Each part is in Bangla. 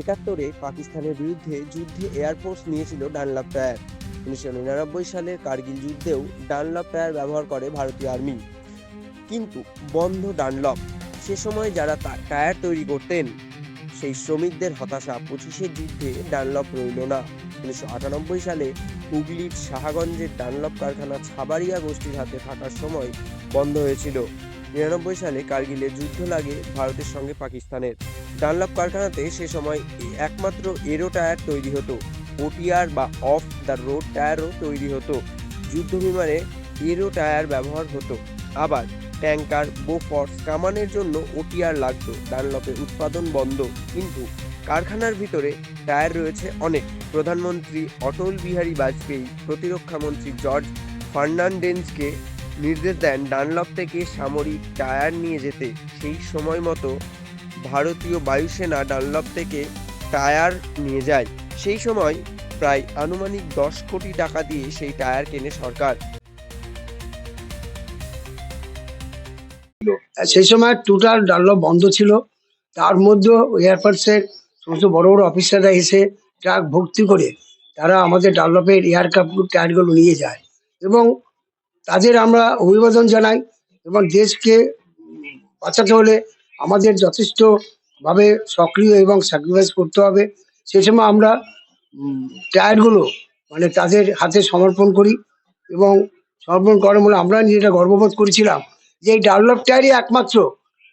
একাত্তরে পাকিস্তানের বিরুদ্ধে যুদ্ধে এয়ারফোর্স নিয়েছিল ডানলাপ টায়ার উনিশশো নিরানব্বই সালের কার্গিল যুদ্ধেও ডানলপ টায়ার ব্যবহার করে ভারতীয় আর্মি কিন্তু বন্ধ ডানলপ সে সময় যারা টায়ার তৈরি করতেন, সেই শ্রমিকদের হতাশা পঁচিশের যুদ্ধে ডানলপ রইল না। উনিশশো আটানব্বই সালে হুগলির সাহাগঞ্জের ডানলপ কারখানা ছাবাড়িয়া গোষ্ঠীর হাতে থাকার সময় বন্ধ হয়েছিল। নিরানব্বই সালে কার্গিলের যুদ্ধ লাগে ভারতের সঙ্গে পাকিস্তানের। ডানলপ কারখানাতে সে সময় একমাত্র এরো টায়ার তৈরি হতো। ওটিআর বা অফ দ্য রোড টায়ারও তৈরি হতো। যুদ্ধ বিমানে এরো টায়ার ব্যবহার হতো। আবার ট্যাঙ্কার, বোফর্স কামানের জন্য ওটিআর লাগতো। ডানলপের উৎপাদন বন্ধ। কিন্তু কারখানার ভিতরে টায়ার রয়েছে অনেক। প্রধানমন্ত্রী অটল বিহারী বাজপেয়ী, প্রতিরক্ষা মন্ত্রী জর্জ ফার্নান্ডেন্সকে নির্দেশ দেন ডানলপ থেকে সামরিক টায়ার নিয়ে যেতে। সেই সময় মতো ভারতীয় বায়ুসেনা ডানলপ থেকে টায়ার নিয়ে যায়। সেই সময় প্রায় আনুমানিক দশ কোটি টাকা দিয়ে সেই টায়ার কেনে সরকার। সেই সময় টোটাল ডানলপ বন্ধ ছিল। তার মধ্যে এয়ারফোর্সের সমস্ত বড় বড় অফিসাররা এসে ট্রাক ভর্তি করে তারা আমাদের ডানলপের এয়ারক্রাফট টায়ারগুলো নিয়ে যায়। এবং তাদের আমরা অভিবাদন জানাই এবং দেশকে বাঁচাতে হলে আমাদের যথেষ্টভাবে সক্রিয় এবং স্যাক্রিফাইস করতে হবে। সে সময় আমরা টায়ারগুলো মানে তাদের হাতে সমর্পণ করি এবং সমর্পণ করার মূলে আমরা নিজেরা গর্ববোধ করেছিলাম যে এই ডানলপ টায়ারই একমাত্র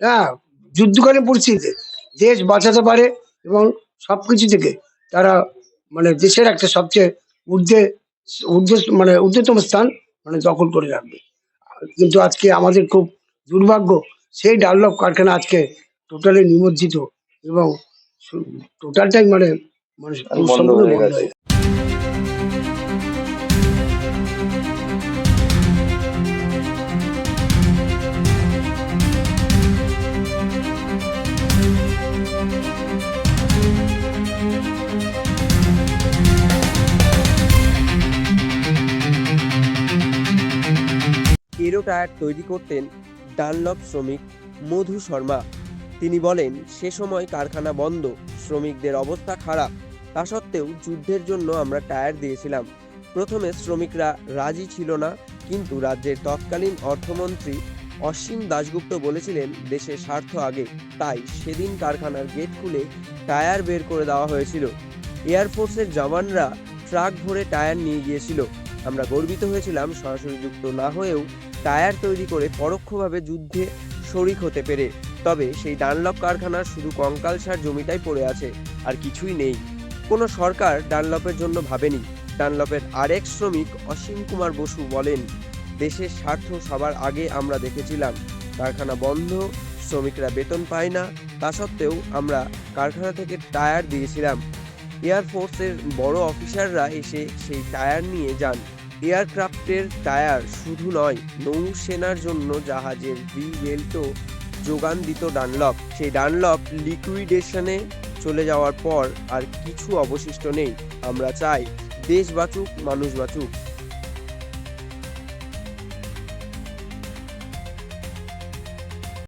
হ্যাঁ যুদ্ধকালীন পরিস্থিতিতে দেশ বাঁচাতে পারে এবং সব কিছু থেকে তারা মানে দেশের একটা সবচেয়ে ঊর্ধ্বে, ঊর্ধ্ব মানে ঊর্ধ্বতম স্থান মানে দখল করে রাখবে। কিন্তু আজকে আমাদের খুব দুর্ভাগ্য সেই ডানলপ কারখানা আজকে টোটালি নিমজ্জিত এবং টোটালটাই মানে মানে। এরো টায়ার তৈরি করতেন ডানলপ শ্রমিক মধু শর্মা। তিনি বলেন, সে সময় কারখানা বন্ধ, শ্রমিকদের অবস্থা খারাপ। তা সত্ত্বেও যুদ্ধের জন্য আমরা টায়ার দিয়েছিলাম। প্রথমে শ্রমিকরা রাজি ছিল না, কিন্তু রাজ্যের তৎকালীন অর্থমন্ত্রী অসীম দাশগুপ্ত বলেছিলেন, দেশের স্বার্থ আগে। তাই সেদিন কারখানার গেট খুলে টায়ার বের করে দেওয়া হয়েছিল। এয়ারফোর্সের জওয়ানরা ট্রাক ভরে টায়ার নিয়ে গিয়েছিল। আমরা গর্বিত হয়েছিলাম সরাসরি যুক্ত না হয়েও টায়ার তৈরি করে পরোক্ষভাবে যুদ্ধে শরিক হতে পেরে। তবে সেই ডানলপ কারখানার শুধু কঙ্কালসার জমিটাই পড়ে আছে, আর কিছুই নেই। কোনো সরকার ডানলপের জন্য ভাবেনি। ডানলপের আরেক শ্রমিক অসীম কুমার বসু বলেন, দেশের স্বার্থ সবার আগে আমরা দেখেছিলাম। কারখানা বন্ধ, শ্রমিকরা বেতন পায় না। তা সত্ত্বেও আমরা কারখানা থেকে টায়ার দিয়েছিলাম। এয়ারফোর্সের বড় অফিসাররা এসে সেই টায়ার নিয়ে যান। এয়ারক্রাফটের টায়ার শুধু নয়, নৌসেনার জন্য জাহাজের ভি বেল্টও যোগান দিত ডানলপ। সেই ডানলপ লিকুইডেশনে চলে যাওয়ার পর আর কিছু অবশিষ্ট নেই। আমরা চাই, দেশ বাঁচুক, মানুষ বাঁচুক।